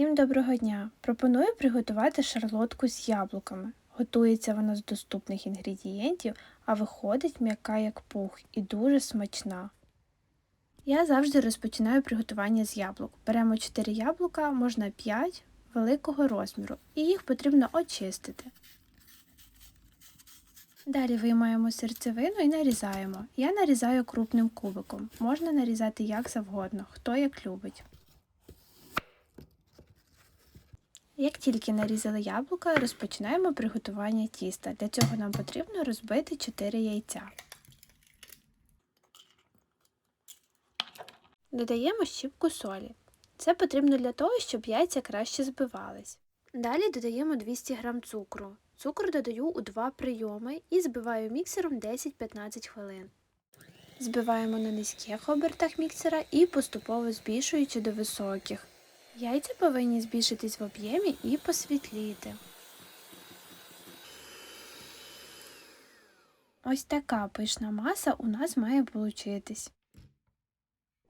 Всім доброго дня! Пропоную приготувати шарлотку з яблуками. Готується вона з доступних інгредієнтів, а виходить м'яка як пух і дуже смачна. Я завжди розпочинаю приготування з яблук. Беремо 4 яблука, можна 5 великого розміру, і їх потрібно очистити. Далі виймаємо серцевину і нарізаємо. Я нарізаю крупним кубиком. Можна нарізати як завгодно, хто як любить. Як тільки нарізали яблука, розпочинаємо приготування тіста. Для цього нам потрібно розбити 4 яйця. Додаємо щіпку солі. Це потрібно для того, щоб яйця краще збивались. Далі додаємо 200 г цукру. Цукор додаю у два прийоми і збиваю міксером 10-15 хвилин. Збиваємо на низьких обертах міксера і поступово збільшуючи до високих. Яйця повинні збільшитись в об'ємі і посвітліти. Ось така пишна маса у нас має получитись.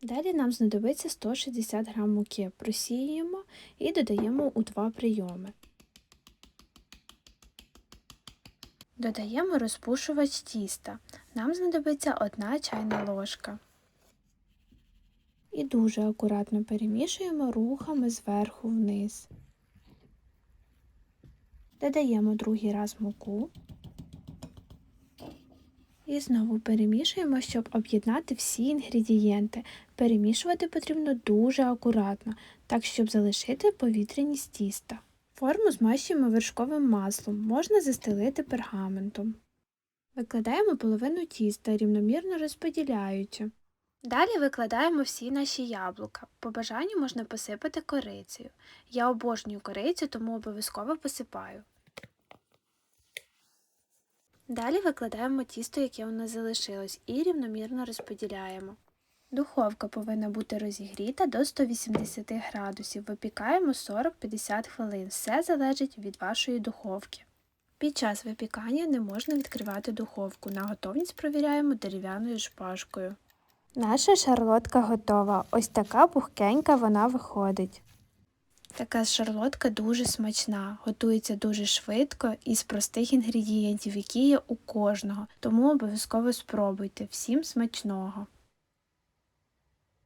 Далі нам знадобиться 160 г муки. Просіюємо і додаємо у два прийоми. Додаємо розпушувач тіста. Нам знадобиться 1 чайна ложка. І дуже акуратно перемішуємо рухами зверху вниз. Додаємо другий раз муку. І знову перемішуємо, щоб об'єднати всі інгредієнти. Перемішувати потрібно дуже акуратно, так щоб залишити повітряність тіста. Форму змащуємо вершковим маслом, можна застелити пергаментом. Викладаємо половину тіста, рівномірно розподіляючи. Далі викладаємо всі наші яблука. По бажанню можна посипати корицею. Я обожнюю корицю, тому обов'язково посипаю. Далі викладаємо тісто, яке у нас залишилось, і рівномірно розподіляємо. Духовка повинна бути розігріта до 180 градусів. Випікаємо 40-50 хвилин. Все залежить від вашої духовки. Під час випікання не можна відкривати духовку. На готовність провіряємо дерев'яною шпажкою. Наша шарлотка готова. Ось така пухкенька вона виходить. Така шарлотка дуже смачна, готується дуже швидко із простих інгредієнтів, які є у кожного, тому обов'язково спробуйте. Всім смачного!